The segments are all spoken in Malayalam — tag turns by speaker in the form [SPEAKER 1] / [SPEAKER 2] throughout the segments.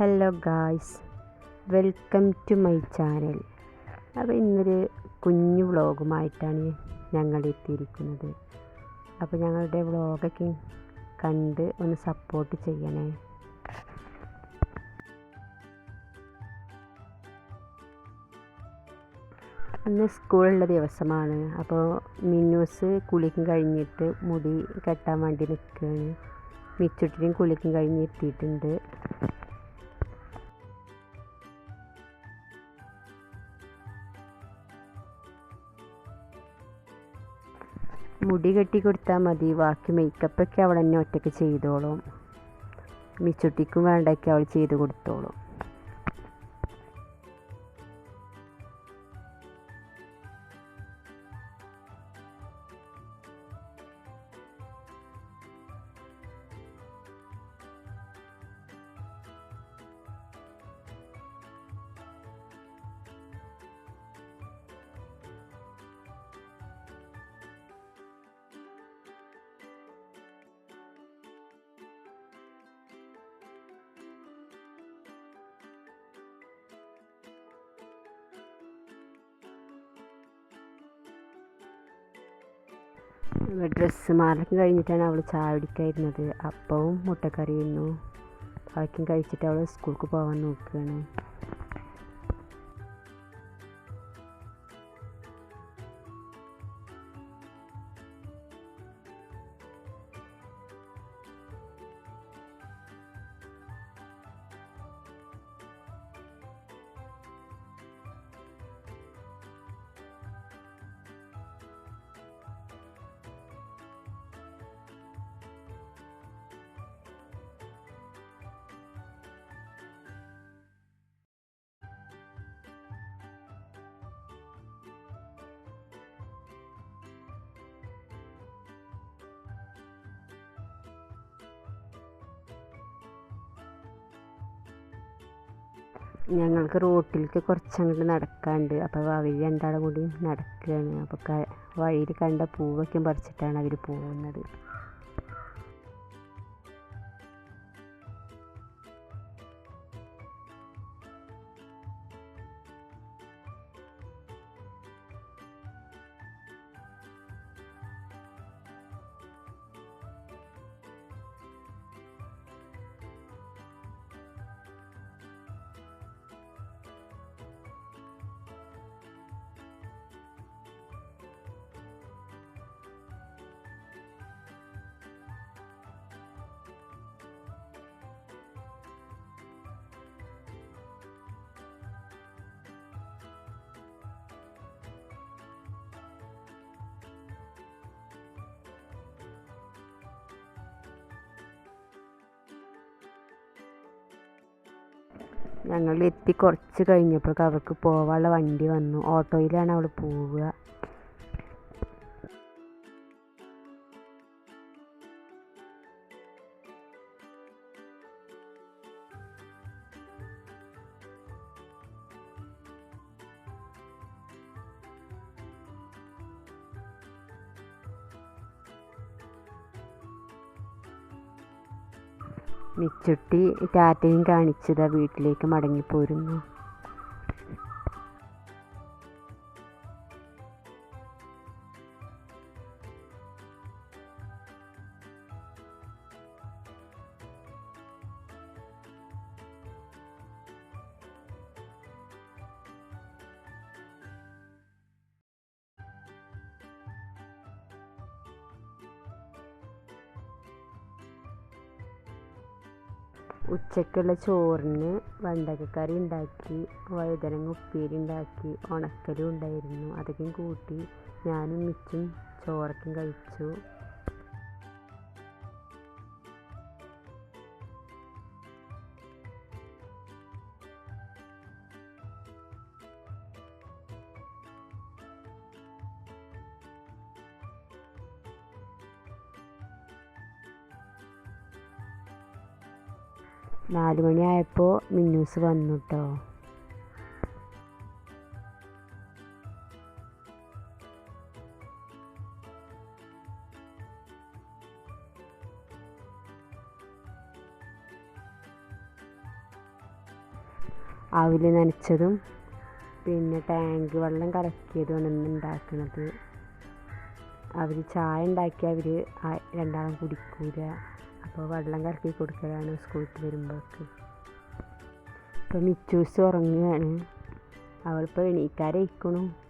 [SPEAKER 1] Hello guys welcome to my channel അപ്പോൾ ഇന്നൊരു കുഞ്ഞു വ്ളോഗുമായിട്ടാണ് ഞങ്ങൾ എത്തിയിരിക്കുന്നത്. അപ്പോൾ ഞങ്ങളുടെ വ്ളോഗൊക്കെ കണ്ട് ഒന്ന് സപ്പോർട്ട് ചെയ്യണേ. അന്ന് സ്കൂളുള്ള ദിവസമാണ്. അപ്പോൾ മിന്നൂസ് കുളിക്കും കഴിഞ്ഞിട്ട് മുടി കെട്ടാൻ വേണ്ടി നിൽക്കുകയാണ്. മിച്ചുട്ടിനും കുളിക്കും കഴിഞ്ഞ് എത്തിയിട്ടുണ്ട്. മുടി കെട്ടി കൊടുത്താൽ മതി. ബാക്കി മേക്കപ്പൊക്കെ അവൾ തന്നെ ഒറ്റയ്ക്ക് ചെയ്തോളും. മിച്ചുട്ടിക്കും വേണ്ടൊക്കെ അവൾ ചെയ്ത് കൊടുത്തോളും. ഡ്രസ്സ് മാറലും കഴിഞ്ഞിട്ടാണ് അവൾ ചായ കുടിക്കായിരുന്നത് അപ്പവും മുട്ടക്കറിയായിരുന്നു ബാക്കിയും കഴിച്ചിട്ട് അവൾ സ്കൂൾക്ക് പോകാൻ നോക്കുകയാണ്. ഞങ്ങൾക്ക് റോട്ടിലേക്ക് കുറച്ചങ്ങോട്ട് നടക്കാണ്ട് അപ്പോൾ അവർ രണ്ടാളും കൂടി നടക്കുകയാണ്. അപ്പോൾ വഴിയിൽ കണ്ട പൂവൊക്കെ പറിച്ചിട്ടാണ് അവർ പോകുന്നത്. ഞങ്ങൾ എത്തി കുറച്ച് കഴിഞ്ഞപ്പോൾ അവൾക്ക് പോവാനുള്ള വണ്ടി വന്നു. ഓട്ടോയിലാണ് അവൾ പോവുക. മിച്ചുട്ടി ടാറ്റയും കാണിച്ചത് വീട്ടിലേക്ക് മടങ്ങിപ്പോരുന്നു. ഉച്ചക്കുള്ള ചോറിന് വെണ്ടക്കക്കറി ഉണ്ടാക്കി വഴുതനങ്ങ ഉപ്പേരി ഉണ്ടാക്കി ഉണക്കലും ഉണ്ടായിരുന്നു. അതൊക്കെയും കൂട്ടി ഞാനും മിച്ചും ചോറൊക്കെയും കഴിച്ചു. നാല് മണിയായപ്പോൾ മിന്നൂസ് വന്നു കേട്ടോ അവിൽ നനച്ചതും പിന്നെ ടാങ്ക് വെള്ളം കലക്കിയതുമാണ് ഇന്ന് ഉണ്ടാക്കുന്നത് അവർ ചായ ഉണ്ടാക്കി അവർ രണ്ടാളും കുടിക്കൂല. അപ്പോൾ വെള്ളം കലക്കി കൊടുക്കലാണ് സ്കൂളിൽ വരുമ്പോഴേക്ക്. ഇപ്പോൾ മിച്ചൂസ് ഉറങ്ങുകയാണ്. അവളിപ്പോൾ എണീക്കാരയിക്കണു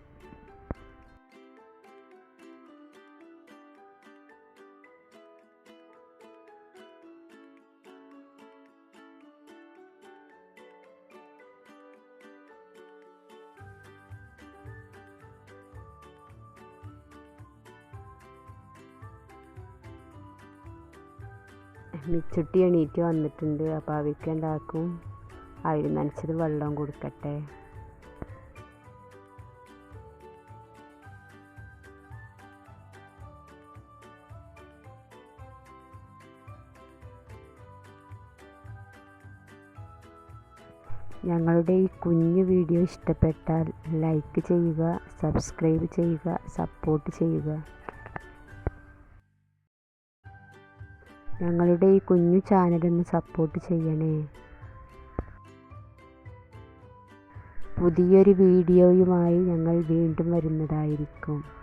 [SPEAKER 1] മിച്ചുട്ടി എണീറ്റ് വന്നിട്ടുണ്ട്. അപ്പോൾ അവയ്ക്ക് എന്താക്കും? അവർ നനച്ചത് വെള്ളം കൊടുക്കട്ടെ. ഞങ്ങളുടെ ഈ കുഞ്ഞു വീഡിയോ ഇഷ്ടപ്പെട്ടാൽ ലൈക്ക് ചെയ്യുക സബ്സ്ക്രൈബ് ചെയ്യുക സപ്പോർട്ട് ചെയ്യുക. ഞങ്ങളുടെ ഈ കുഞ്ഞു ചാനലൊന്ന് സപ്പോർട്ട് ചെയ്യണേ. പുതിയൊരു വീഡിയോയുമായി ഞങ്ങൾ വീണ്ടും വരുന്നതായിരിക്കും.